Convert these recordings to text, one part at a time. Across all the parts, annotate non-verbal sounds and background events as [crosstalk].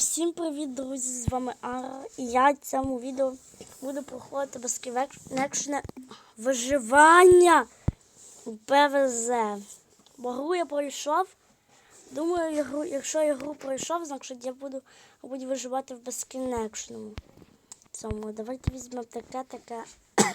Всім привіт, друзі! З вами Ара. І я в цьому відео буду проходити безкінечне виживання у ПВЗ. Бо гру я пройшов. Думаю, якщо я гру пройшов, значить я буду, буду виживати в безкінечному. Цьому. Давайте візьмемо таке, таке. [coughs]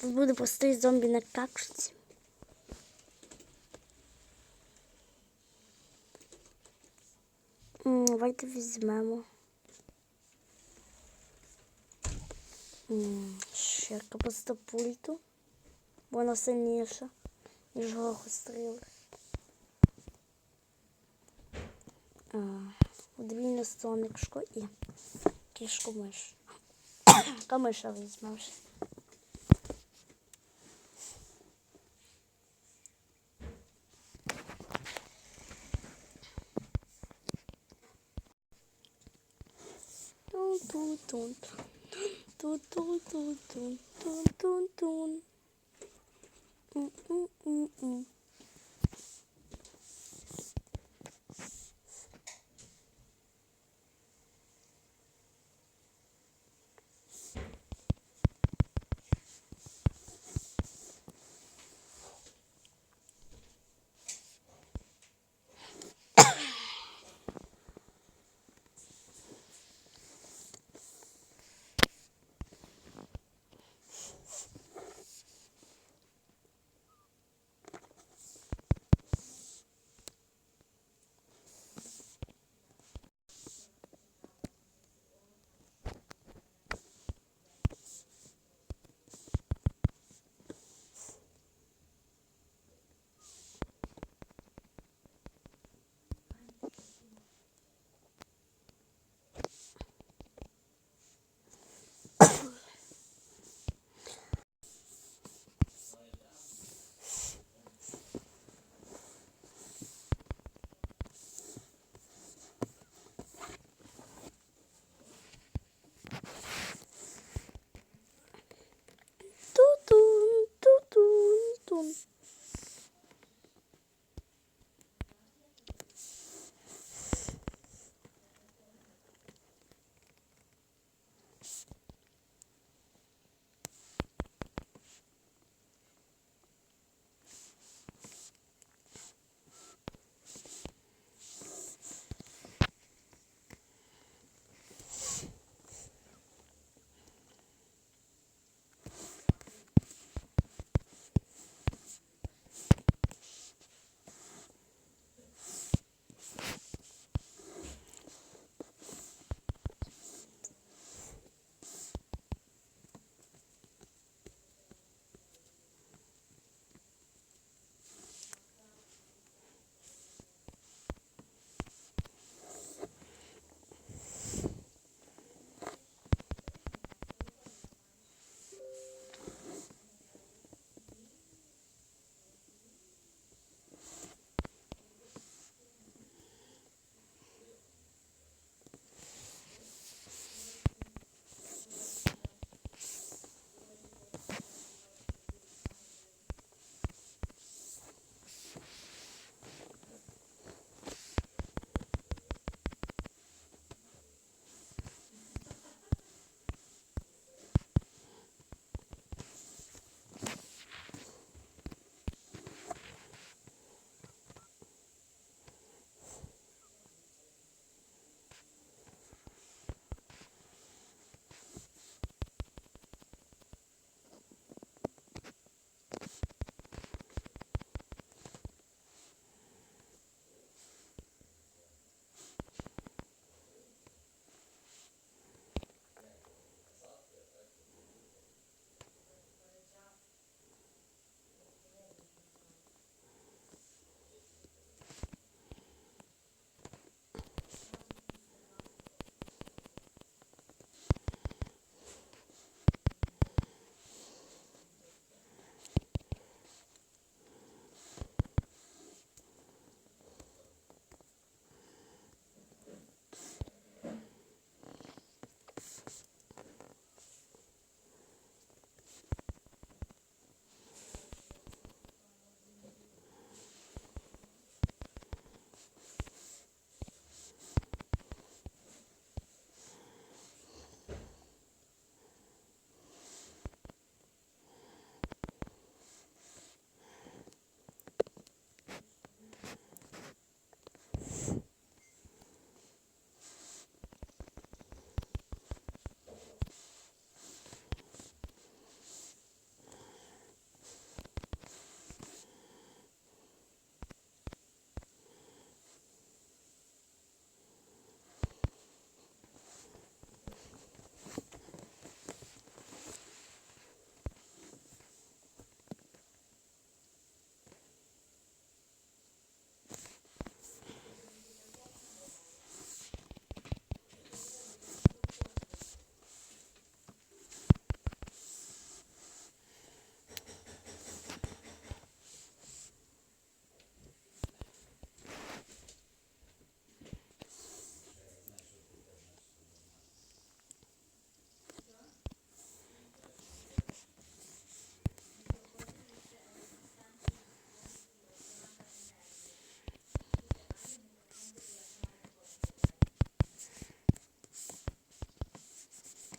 Тут буде простий зомбі на какшці. Давайте візьмемо. Ще капустопульту. Вона сильніша, ніж горохостріли. А, Подвійне сонечко і кішку миш. [coughs] Камиша візьмемо gosto.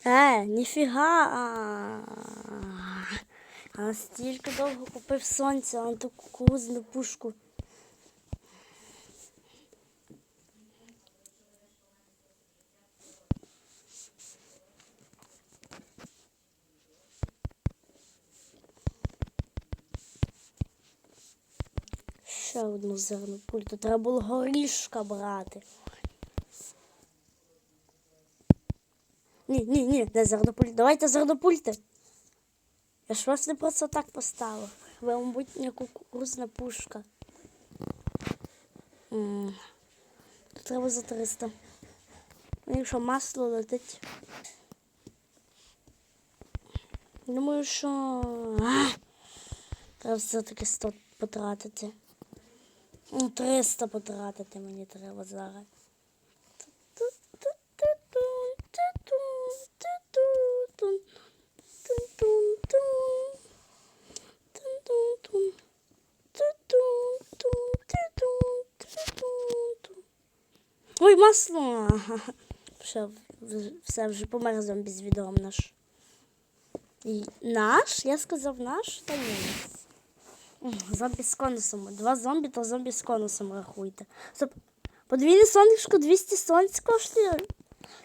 Е, ніфіга. А стільки довго купив сонця, а ту кукурузну пушку. Ще одну зерну пульту. Треба було горішка брати. Ні, ні, ні, не зернопульт. Давайте зернопульти. Я ж вас не просто так поставив. Ви, мабуть, не кукурузна пушка. М, Тут треба за 300. Ну, Якщо масло летить. Думаю, що. А, треба все-таки 100 потратити. Ну, 300 потратити мені треба зараз. Ой, масло. Все, все вже помер зомбі з відом наш. І наш? Я сказав наш, та ні. Зомбі з конусом. Два зомбі, то зомбі з конусом рахуйте. Стоп. Подвійне сонечко 200 сонць коштує.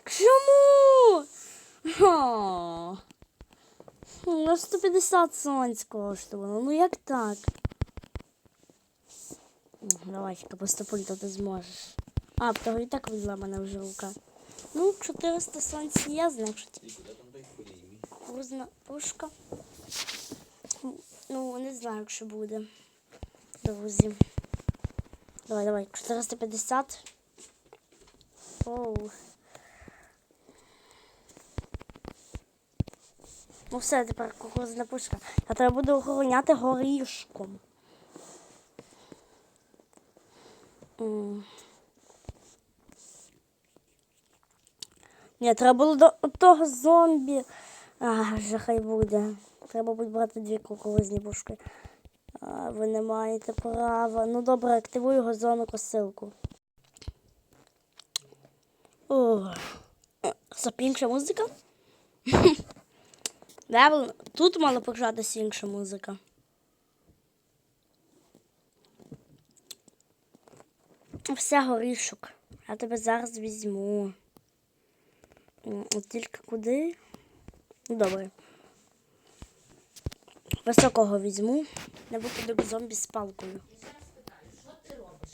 Чому? О, Ну, 150 сонць коштувало. Ну як так? Давай, капустопульто ти зможеш. А, того і так відламана вже рука. Ну, 400 сонць є, значить. Кукурузна пушка. Ну, не знаю, якщо буде. Друзі. Давай, давай, 450. Оу. Ну все, тепер кукурузна пушка. Я треба буду охороняти горішком. М. Ні, треба було до того зомбі. А, вже хай буде. Треба буде брати дві кукурузні пушки. А, ви не маєте права. Ну добре, активую його зону косилку. О, Стоп, інша музика. [laughs] Тут мала початися інша музика. Все горішок. Я тебе зараз візьму. От тільки куди? Ну, Добре. Високого візьму. Не випадок зомбі з палкою. Що ти робиш?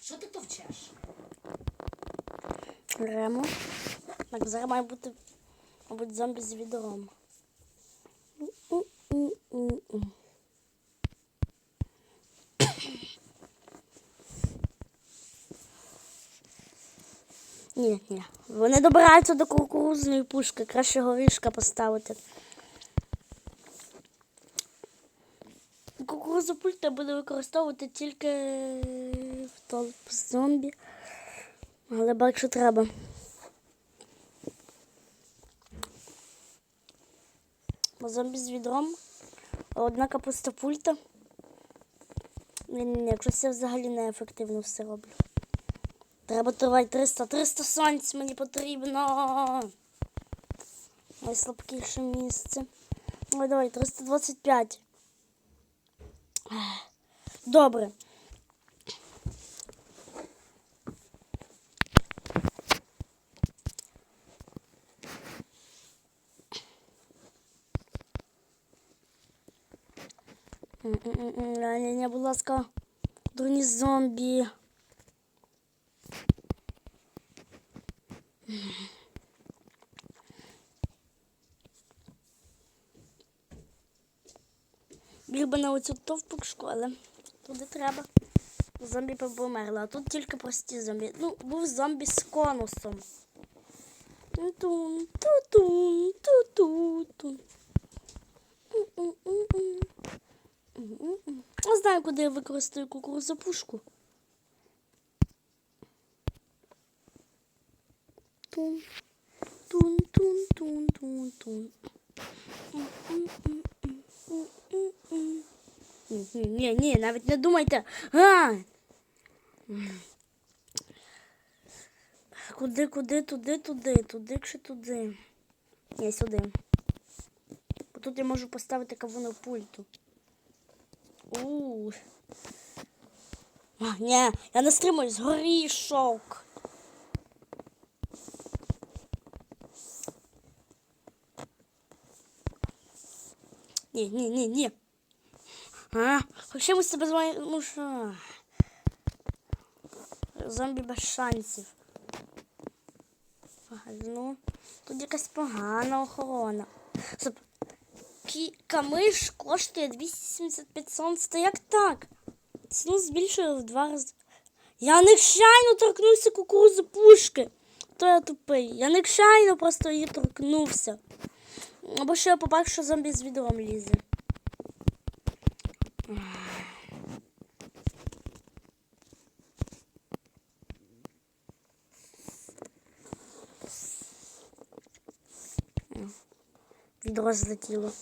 Що ти товчеш? Беремо. Так, зараз має бути, мабуть, зомбі з відром. М-м-м-м-м. Ні, ні. Вони добираються до кукурузної пушки. Краще горішка поставити. Кукурузу пульта буде використовувати тільки в толп зомбі. Але бачу треба. Бо зомбі з відром. Одна капуста пульта. Ні, ні, ні, щось я взагалі неефективно все роблю. Треба тривати 300. 300 сонць мені потрібно. Найслабкіше місце. Ой, давай, 325. Добре. Ні, будь ласка, дурні зомбі. Би на оцю товпушку, але туди треба. Зомбі померли, а тут тільки прості зомбі. Ну, був зомбі з конусом. Тун, ту-тун. Я знаю, куди я використаю кукурузопушку. Тун, тун, тун, тун, тун, тун. Ні, навіть не думайте. А! Куди, куди, туди, туди, туди чи туди. Ні, сюди. Тут я можу поставити кавуну пульту. У. Ні, я не стримуюсь, горішок. Ні, ні, ні, ні. А, хочемо себе звати, ну що. Зомбі без шансів. Ну, тут якась погана охорона. Стоп. Камиш коштує 275 сонць. Та як так? Ціну збільшили в два рази. Я нечайно торкнувся кукурузи пушки. То я тупий. Я нечайно просто її торкнувся. Або що я побачив, що зомбі з відром лізе. Відро злетіло.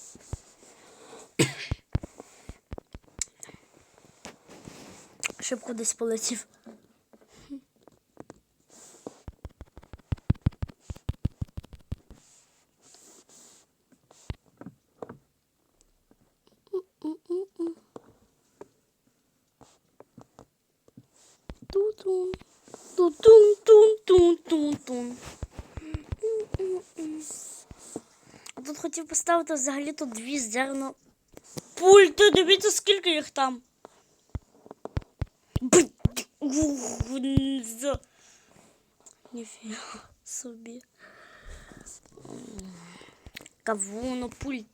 Щоб кудись полетів. Ту-тун. Ту-тун-тун-тун-тун-тун. А тут хотів поставити взагалі тут дві зерно. Пульти, дивіться, скільки їх там. Ніфіга собі. Кавуно, пульт.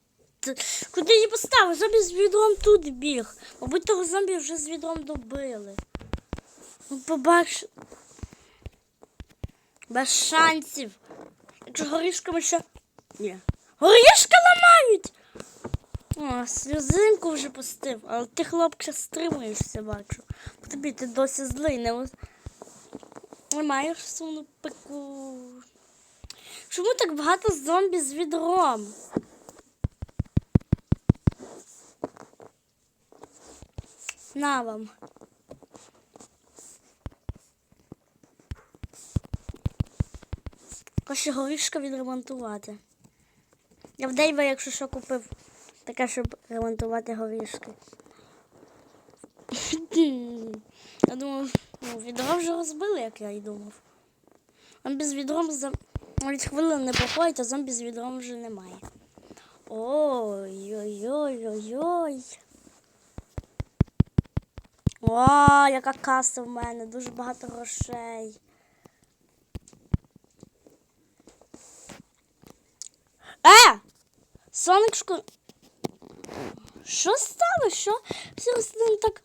Куди її поставив? Зомбі з відром тут біг. Мабуть, того зомбі вже з відром добили. Ну, побач. Без шансів. Якщо горішками ще. Ні. Горішки ламають! О, сльозинку вже пустив, але ти, хлопче, стримуєшся, бачу. Тобі ти досі злий, не, не маєш сумну пику. Чому так багато зомбі з відром? На вам. Краще горішка відремонтувати. Я в Дейва, якщо що купив, таке, щоб ремонтувати горішки. Я думав, ну, відро вже розбили, як я й думав. Зомбі з відром за навіть хвилини не проходить, а зомбі з відром вже немає. Ой-ой-ой-ой-ой. О, яка каса в мене, дуже багато грошей. Е! Сонечко. Що стало? Що? Всі рослини так.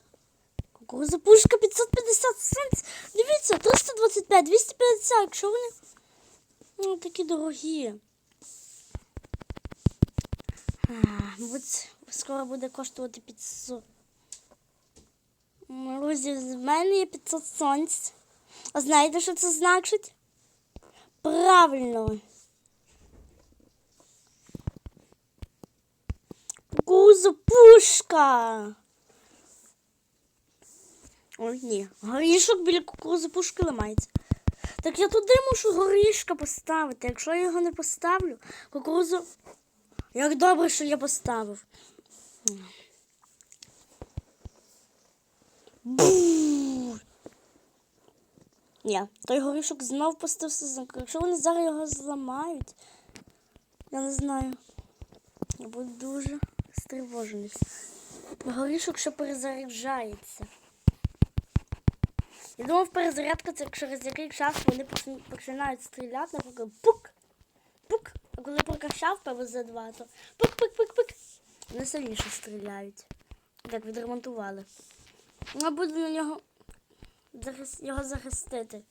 Кукуруза пушка 550 цент. Дивіться, 325, 250, якщо вони ну, такі дорогі. А, Мабуть, скоро буде коштувати 500. Друзі, з мене є 500 сонць. А знаєте, що це значить? Правильно. Кукурузопушка. Ой, ні. Горішок біля кукурузопушки ламається. Так я туди мушу горішка поставити. Якщо я його не поставлю, кукурузу. Як добре, що я поставив. Бу! Ні, той горішок знов поставився замок. Якщо вони зараз його зламають, я не знаю. Я буду дуже стривожений. Горішок ще перезаряджається. Я думав, перезарядка це через який час вони починають стріляти, наприклад, пук, пук. А коли прокачав ПВЗ-2, то пук-пук-пук-пук. Вони сильніше стріляють. Так, відремонтували. Я буду на нього його захистити.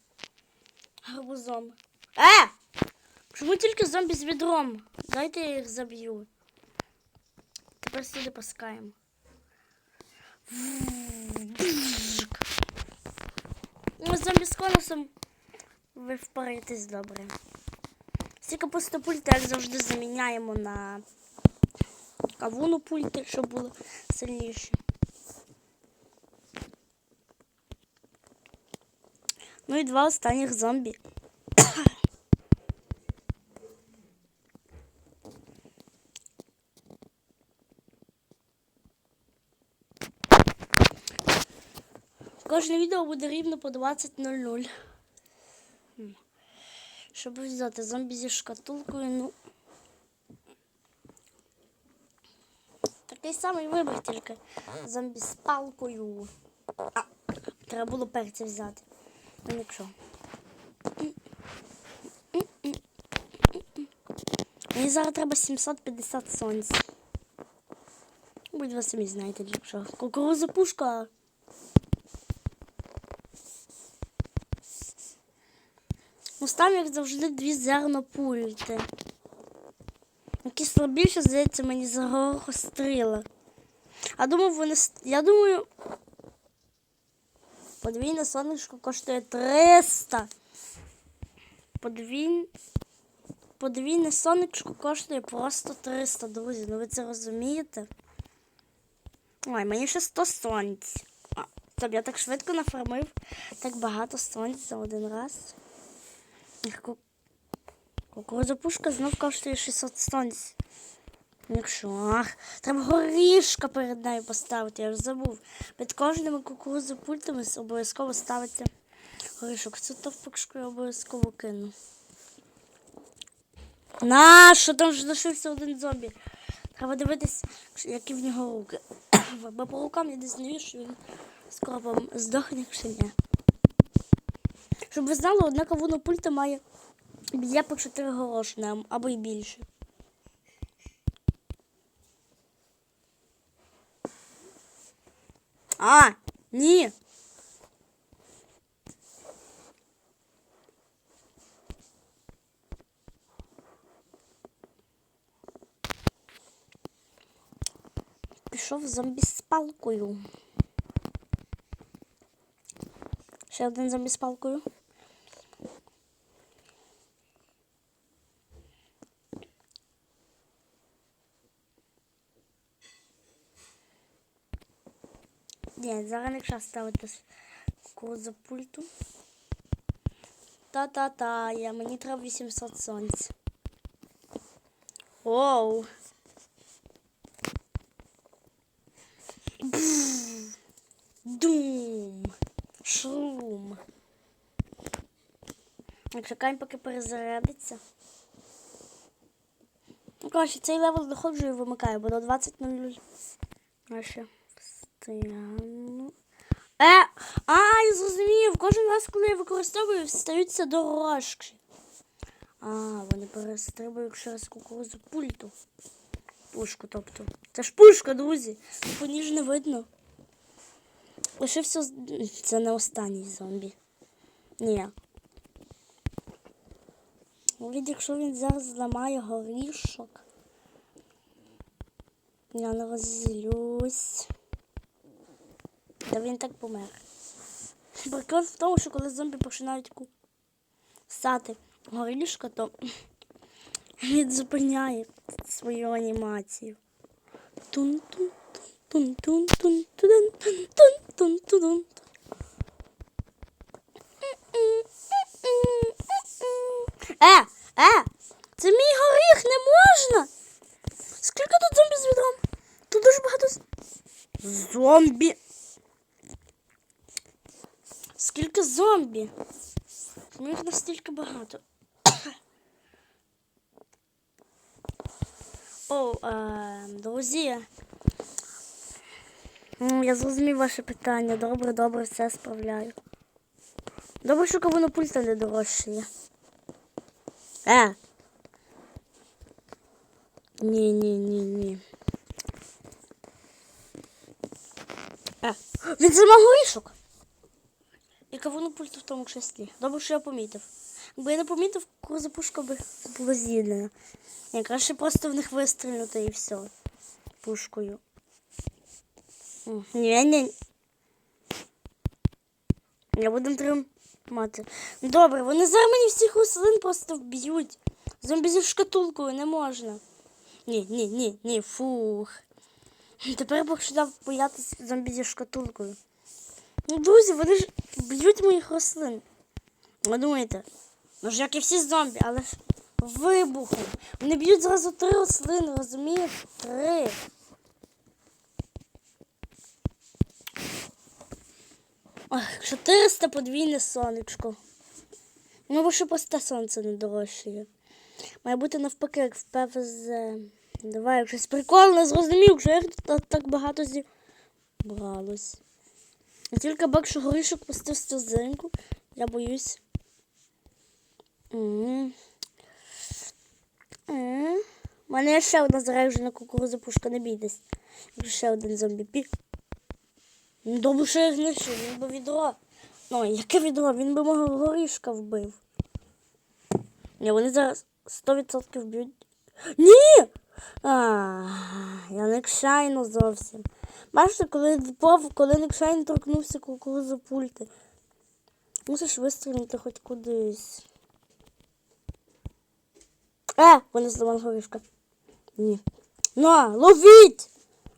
Гарбузом. Е! Чому тільки зомбі з відром? Дайте я їх заб'ю. Тепер сюди пускаємо. Ну, зомбі з конусом ви впораєтесь добре. Стільки просто пульти, як завжди, заміняємо на кавуну пульти, щоб було сильніше. Ну і два останніх зомбі. Кожне відео буде рівно по 20.00. Щоб взяти зомбі зі шкатулкою, ну. Такий самий вибір, тільки зомбі з палкою. А, треба було перці взяти. Ну якщо. Мені зараз треба 750 сонць. Будь ви самі знаєте, для чого. Кукуруза пушка. Ну, там, як завжди, дві зернопульти. Які слабіше, здається, мені за горохостріла. А думав, вони. Я думаю. Подвійне сонечко коштує 300. Подвійне. Подвійне сонечко коштує просто 300, друзі. Ну ви це розумієте? Ой, мені ще 100 сонць. Тобто я так швидко нафармив так багато сонць за один раз. Їх ку- пушка знов коштує 600 сонць. Якщо. Ах, треба горішка перед нею поставити, я ж забув. Під кожними кукурудзу пультами обов'язково ставиться горішок. Цю товпочку я обов'язково кину. На, що там ж лишився один зомбі. Треба дивитись, які в нього руки. [coughs] Бо по рукам я дізнаю, що він скоро здохне, якщо ні. Щоб ви знали, одна кавуна пульта має б'є по 4 горошини або й більше. А, ні. Пішов зомбі з палкою. Ще один зомбі з палкою. Ні, зараз не час ставити кукурудзу пульту. Та-та-та, я, мені треба 800 сонць. Оу. Бф. Дум. Шрум. Чекаємо, поки перезарядиться. Ну, коротше, цей левел доходжу і вимикаю, бо до 20.00. Наші встигну. Е! А, я зрозумів. Кожен раз, коли я використовую, встаються дорожки. А, вони перестрибують через кукурузу пульту. Пушку, тобто. Це ж пушка, друзі. По ній не видно. Лишився. з- Це не останній зомбі. Ні. Навіть якщо він зараз зламає горішок. Я не роззлюсь. Та він так помер. Прикол в тому, що коли зомбі починають кусати горішка, то [clears throat] він зупиняє свою анімацію. Тун-тун, тун-тун, тун тун тун тун тун Е, е, це мій горіх, не можна. Скільки тут зомбі з відром? Тут дуже багато зомбі. Скільки зомбі? Чому їх настільки багато? О, е, друзі. Я зрозумів ваше питання. Добре, добре, все справляю. Добре, що кавуна пульта не дорожчає. Е. Ні, ні, ні, ні. Е. Він зламав горішок. І кавуну пульту в тому числі. Добре, що я помітив. Якби я не помітив, курза пушка би була з'їдена. Ні, краще просто в них вистрілити і все. Пушкою. Ні, ні. Я буду тримати. Добре, вони зараз мені всіх рослин просто вб'ють. Зомбі зі шкатулкою не можна. Ні, ні, ні, ні, фух. Тепер починав боятися зомбі зі шкатулкою. Ну, друзі, вони ж б'ють моїх рослин. Ви думаєте? Ну ж як і всі зомбі, але ж вибухом. Вони б'ють зразу три рослини, розумієте? Три. Ах, 400 подвійне сонечко. Ну, бо що просте сонце не дорожчає. Має бути навпаки, як в ПВЗ. Давай, щось прикольне, зрозумів, що як тут так багато зібралось. І тільки що горішок пустив стузинку, я боюсь. М. М. У мене ще одна заряджена кукуруза пушка, не бійтесь. Ще один зомбі пік. Ну, добре, що я знищив, він би відро. Ну, яке відро? Він би мого горішка вбив. Ні, вони зараз 100% вб'ють. Ні! А, я не кшайно зовсім. Бачите, коли пов, коли не кшайно торкнувся кукурузу пульти. Мусиш вистрілити хоч кудись. Е, вони зламали горішка. Ні. Ну, ловіть!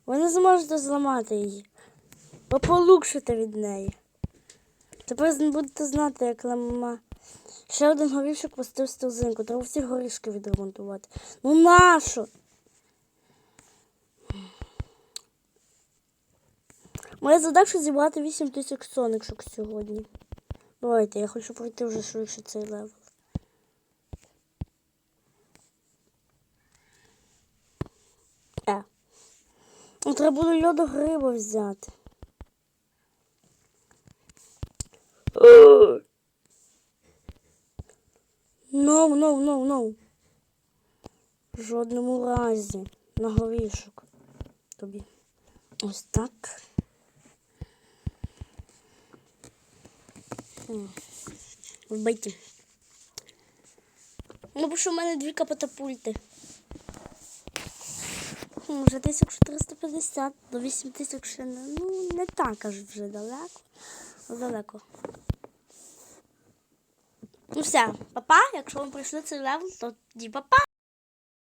Ви не зможете зламати її. Ви полукшите від неї. Тепер будете знати, як лама. Ще один горішок пустив стелзинку. Треба всі горішки відремонтувати. Ну нащо? Моя задача зібрати 8 тисяч сонечок сьогодні. Давайте, я хочу пройти вже швидше цей левел. Е. Ну, треба буде льоду гриба взяти. Ну, ну, ну, ну. В жодному разі. На горішок. Тобі. Ось так. Вбиті. Ну, бо що в мене дві капотапульти. Вже 1450 до 8000 ще не, ну, не так аж вже далеко. але Далеко. Ну все, папа, якщо ви пройшли цей левел, то тоді папа.